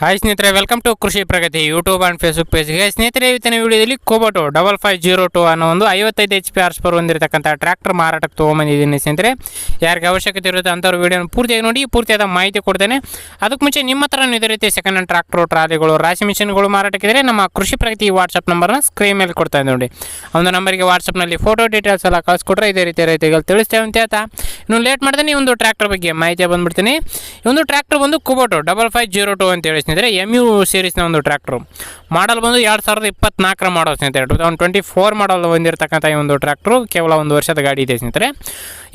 Hi ಸ್ನೇಹಿತರೆ welcome to Krishi Pragathi YouTube and Facebook ಪೇಜ್ಗೆ ಸ್ನೇಹಿತರೆ, ಇವತ್ತಿನ ವಿಡಿಯೋದಲ್ಲಿ Kubota double five zero two ಅನ್ನೋ ಒಂದು ಐವತ್ತೈದು ಎಚ್ ಪಿ ಆರ್ಸ್ ಪರ್ ಹೊಂದಿರತಕ್ಕಂಥ ಟ್ರ್ಯಾಕ್ಟರ್ ಮಾರಾಟಕ್ಕೆ ತೊಗೊಂಬಂದಿದ್ದೀನಿ ಸ್ನೇಹಿತರೆ. ಯಾರಿಗೆ ಅವಶ್ಯಕತೆ ಇರುತ್ತೆ ಅಂಥವ್ರು ವೀಡಿಯೋನ ಪೂರ್ತಿಯಾಗಿ ನೋಡಿ, ಪೂರ್ತಿಯಾದ ಮಾಹಿತಿ ಕೊಡ್ತೇನೆ. ಅದಕ್ಕೆ ಮುಂಚೆ ನಿಮ್ಮ ಹತ್ರ ಇದೇ ರೀತಿ ಸೆಕೆಂಡ್ ಹ್ಯಾಂಡ್ ಟ್ರಾಕ್ಟರ್ ಟ್ರಾಲಿಗಳು, ರಾಶಿ ಮಿಷಿನ್ಗಳು ಮಾರಾಟಕ್ಕಿದ್ರೆ ನಮ್ಮ ಕೃಷಿ ಪ್ರಗತಿ ವಾಟ್ಸಪ್ ನಂಬರ್ನ ಸ್ಕ್ರೀನ್ ಮೇಲೆ ಕೊಡ್ತಾ ಇದ್ದೀನಿ ನೋಡಿ. ಒಂದು ನಂಬರ್ಗೆ ವಾಟ್ಸಪ್ನಲ್ಲಿ ಫೋಟೋ ಡೀಟೇಲ್ಸ್ ಎಲ್ಲ ಕಳಿಸ್ಕೊಟ್ರೆ ಇದೇ ರೀತಿ ರೈತರಿಗೆ ತಿಳಿಸ್ತೇವೆ ಅಂತ ಹೇಳ್ತಾ. ಇನ್ನು ಲೇಟ್ ಮಾಡ್ತೀನಿ ಒಂದು ಟ್ರ್ಯಾಕ್ಟರ್ ಬಗ್ಗೆ ಮಾಹಿತಿ ಬಂದ್ಬಿಡ್ತೀನಿ. ಒಂದು ಟ್ರ್ಯಾಕ್ಟರ್ ಬಂದು Kubota double five zero two ಅಂತ ಹೇಳಿ ಸ್ನೇಹಿತರೆ ಎಂ ಯು ಸೀರೀಸ್ನ ಒಂದು ಟ್ರ್ಯಾಕ್ಟ್ರು ಮಾಡಲ್ ಬಂದು ಎರಡು ಸಾವಿರದ ಇಪ್ಪತ್ನಾಲ್ಕರ ಮಾಡೋ ಸ್ನೇಹಿತರೆ. Two thousand twenty four model ಹೊಂದಿರತಕ್ಕಂಥ ಈ ಒಂದು ಟ್ರ್ಯಾಕ್ಟ್ರು ಕೇವಲ ಒಂದು ವರ್ಷದ ಗಾಡಿ ಇದೆ ಸ್ನೇಹಿತರೆ.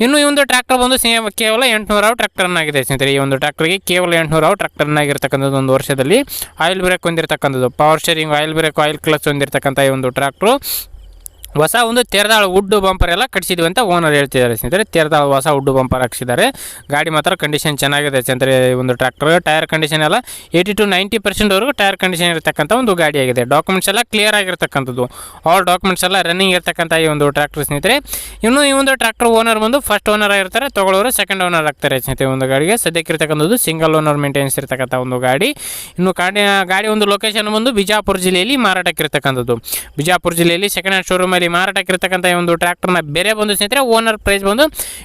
ಇನ್ನು ಈ ಒಂದು ಟ್ರ್ಯಾಕ್ಟರ್ ಬಂದು ಸೇ ಕೇವಲ ಎಂಟುನೂರು ಟ್ರ್ಯಾಕ್ಟರ್ನಾಗಿದೆ ಸ್ನೇಹಿತರೆ. ಈ ಒಂದು ಟ್ರ್ಯಾಕ್ಟರ್ಗೆ ಕೇವಲ ಎಂಟುನೂರು ಟ್ರ್ಯಾಕ್ಟರ್ನಾಗಿರ್ತಕ್ಕಂಥದ್ದು ಒಂದು ವರ್ಷದಲ್ಲಿ oil brake ಹೊಂದಿರತಕ್ಕಂಥದ್ದು. Power steering oil brake oil clutch ಹೊಂದಿರತಕ್ಕಂಥ ಈ ಒಂದು ಟ್ರ್ಯಾಕ್ಟ್ರು ಹೊಸ ಒಂದು ತೆರೆದಾಳು ವುಡ್ ಬಂಪರ್ ಎಲ್ಲ ಕಟ್ಸಿದ್ವಿ ಅಂತ ಓನರ್ ಹೇಳ್ತಿದ್ದಾರೆ ಸ್ನೇಹಿತರೆ. ತೆರೆದಾಳ ಹೊಸ ವುಡ್ ಬಂಪರ್ ಹಾಕ್ಸಿದ್ದಾರೆ. ಗಾಡಿ ಮಾತ್ರ ಕಂಡೀಷನ್ ಚೆನ್ನಾಗಿದೆ ಸ್ನೇಹಿತರೆ. ಒಂದು ಟ್ರ್ಯಾಕ್ಟರ್ ಟೈರ್ ಕಂಡೀಷನ್ ಎಲ್ಲ ಏಯ್ಟಿ ಟು ನೈಂಟಿ ಪರ್ಸೆಂಟ್ವರೆಗೂ ಟೈರ್ ಕಂಡೀಷನ್ ಇರತಕ್ಕಂಥ ಒಂದು ಗಾಡಿ ಆಗಿದೆ. ಡಾಕ್ಯುಮೆಂಟ್ಸ್ ಎಲ್ಲ ಕ್ಲಿಯರ್ ಆಗಿರ್ತಕ್ಕಂಥದ್ದು. ಆಲ್ ಡಾಕ್ಯುಮೆಂಟ್ಸ್ ಎಲ್ಲ ರನ್ನಿಂಗ್ ಇರ್ತಕ್ಕಂಥ ಈ ಒಂದು ಟ್ರ್ಯಾಕ್ಟರ್ ಸ್ನೇಹಿತರೆ. ಇನ್ನು ಈ ಒಂದು ಟ್ರ್ಯಾಕ್ಟರ್ ಓನರ್ ಬಂದು ಫಸ್ಟ್ ಓನರ್ ಆಗಿರ್ತಾರೆ, ತೊಗೊಳ್ಳೋರು ಸೆಕೆಂಡ್ ಓನರ್ ಆಗ್ತಾರೆ ಸ್ನೇಹಿತರೆ ಒಂದು ಗಾಡಿಗೆ. ಸದ್ಯಕ್ಕಿರ್ತಕ್ಕಂಥದ್ದು ಸಿಂಗಲ್ ಓನರ್ ಮೇಂಟೆನೆನ್ಸ್ ಇರ್ತಕ್ಕಂಥ ಒಂದು ಗಾಡಿ. ಇನ್ನು ಗಾಡಿ ಗಾಡಿ ಒಂದು ಲೊಕೇಶನ್ ಬಂದು ಬಿಜಾಪುರ ಜಿಲ್ಲೆಯಲ್ಲಿ ಮಾರಾಟಕ್ಕೆ ಮಾರಾಟಕ್ಕಿರ್ತಕ್ಕಂಥದ್ದು ಬಿಜಾಪುರ ಜಿಲ್ಲೆಯಲ್ಲಿ ಸೆಕೆಂಡ್ ಹ್ಯಾಂಡ್ ಶೋರೂಮಲ್ಲಿ ಮಾರಾಟಕ್ಕಿರ್ತಕ್ಕಂಥ ಈ ಒಂದು ಟ್ರ್ಯಾಕ್ಟರ್ನ ಬೇರೆ ಬಂದು ಸ್ನೇಹಿತರೆ ಓನರ್ ಪ್ರೈಸ್ ಬಂದು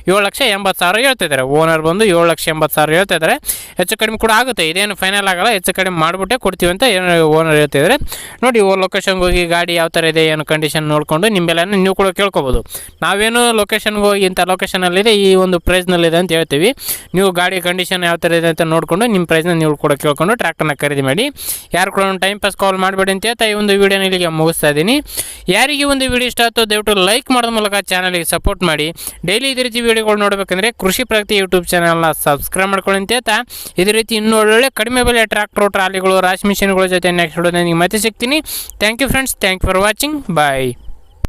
ಏಳು ಲಕ್ಷ ಎಂಬತ್ತು ಸಾವಿರ ಹೇಳ್ತಿದ್ದಾರೆ ಓನರ್ ಬಂದು ಏಳು ಲಕ್ಷ ಎಂಬತ್ತು ಸಾವಿರ ಹೇಳ್ತಿದ್ದಾರೆ ಹೆಚ್ಚು ಕಡಿಮೆ ಕೂಡ ಆಗುತ್ತೆ. ಇದೇನು ಫೈನಲ್ ಆಗಲ್ಲ. ಹೆಚ್ಚು ಕಡಿಮೆ ಮಾಡಿಬಿಟ್ಟೆ ಕೊಡ್ತೀವಿ ಅಂತ ಏನು ಓನರ್ ಹೇಳ್ತಿದ್ದಾರೆ ನೋಡಿ, ಓ ಲೊಕೇಶನ್ಗೆ ಹೋಗಿ ಗಾಡಿ ಯಾವ ಥರ ಇದೆ, ಏನು ಕಂಡೀಷನ್ ನೋಡಿಕೊಂಡು ನಿಮ್ಮೆಲ್ಲ ನೀವು ಕೂಡ ಕೇಳ್ಕೊಬೋದು. ನಾವೇನು ಲೊಕೇಶನ್ಗೆ ಹೋಗಿ ಇಂಥ ಲೊಕೇಶನಲ್ಲಿದೆ ಈ ಒಂದು ಪ್ರೈಸ್ನಲ್ಲಿದೆ ಅಂತ ಹೇಳ್ತೀವಿ. ನೀವು ಗಾಡಿ ಕಂಡೀಷನ್ ಯಾವ ಥರ ಇದೆ ಅಂತ ನೋಡಿಕೊಂಡು ನಿಮ್ಮ ಪ್ರೈಸ್ನ ನೀವು ಕೂಡ ಕೇಳ್ಕೊಂಡು ಟ್ರ್ಯಾಕ್ಟರ್ನ ಖರೀದಿ ಮಾಡಿ. ಯಾರು ಕೂಡ ಟೈಮ್ ಪಾಸ್ ಕಾಲ್ ಮಾಡಬೇಡಿ ಅಂತ ಹೇಳ್ತಾ ಈ ಒಂದು ವಿಡಿಯೋನ ಇಲ್ಲಿಗೆ ಮುಗಿಸ್ತಾ ಇದ್ದೀನಿ. ಯಾರಿಗೆ ಒಂದು ವಿಡಿಯೋ ಇಷ್ಟ ಆಯಿತು, ದಯವಿಟ್ಟು ಲೈಕ್ ಮಾಡೋದ್ರ ಮೂಲಕ ಚಾನಲ್ಗೆ ಸಪೋರ್ಟ್ ಮಾಡಿ. ಡೈಲಿ ಇದೇ ರೀತಿ ವಿಡಿಯೋಗಳು ನೋಡಬೇಕಂದ್ರೆ ಕೃಷಿ ಪ್ರಗತಿ ಯೂಟ್ಯೂಬ್ ಚಾನಲ್ನ ಸಬ್ಸ್ಕ್ರೈಬ್ ಮಾಡ್ಕೊಳ್ಳಿ ಅಂತ ಹೇಳ್ತಾ. ಇದೇ ರೀತಿ ಇನ್ನೂ ಒಳ್ಳೊಳ್ಳೆ ಕಡಿಮೆ ಬೆಲೆ ಟ್ರ್ಯಾಕ್ಟರ್ ಟ್ರಾಲಿಗಳು ರಾಶಿ ಮಿಷನ್ಗಳ ಜೊತೆ ನೆಕ್ಸ್ಟ್ ವಿಡಿಯೋದಲ್ಲಿ ಮತ್ತೆ ಸಿಗ್ತೀನಿ. Thank you friends thank for watching bye